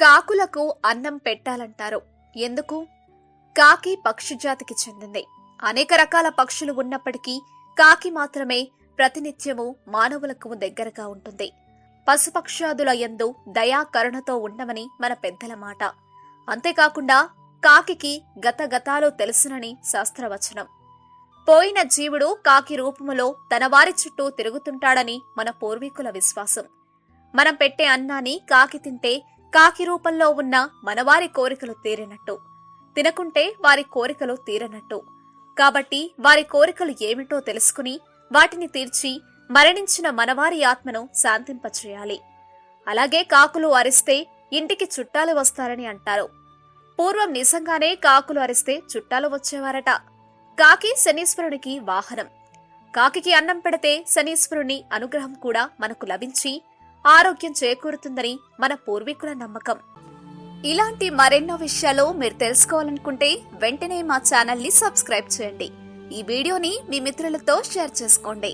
కాకులకు అన్నం పెట్టాలంటారు. ఎందుకు? కాకి పక్షి జాతికి చెందింది. అనేక రకాల పక్షులు ఉన్నప్పటికీ కాకి మాత్రమే ప్రతినిత్యము మానవులకు దగ్గరగా ఉంటుంది. పశుపక్షాదుల యందు దయాకరుణతో ఉండమని మన పెద్దల మాట. అంతేకాకుండా కాకికి గత గతాలు తెలుసునని శాస్త్రవచనం. పోయిన జీవుడు కాకి రూపములో తన వారి చుట్టూ తిరుగుతుంటాడని మన పూర్వీకుల విశ్వాసం. మనం పెట్టే అన్నాన్ని కాకి తింటే కాకి రూపంలో ఉన్న మనవారి కోరికలు తీరినట్టు. తినకుంటే వారి కోరికలు తీరనట్టు. కాబట్టి వారి కోరికలు ఏమిటో తెలుసుకుని వాటిని తీర్చి మరణించిన మనవారి ఆత్మను శాంతింపచేయాలి. అలాగే కాకులు అరిస్తే ఇంటికి చుట్టాలు వస్తారని అంటారు. పూర్వం నిజంగానే కాకులు అరిస్తే చుట్టాలు వచ్చేవారట. కాకి శనీశ్వరునికి వాహనం. కాకికి అన్నం పెడితే శనీశ్వరుని అనుగ్రహం కూడా మనకు లభించి ఆరోగ్యం చేకూరుతుందని మన పూర్వీకుల నమ్మకం. ఇలాంటి మరెన్నో విషయాలు మీరు తెలుసుకోవాలనుకుంటే వెంటనే మా ఛానల్ని సబ్స్క్రైబ్ చేయండి. ఈ వీడియోని మీ మిత్రులతో షేర్ చేసుకోండి.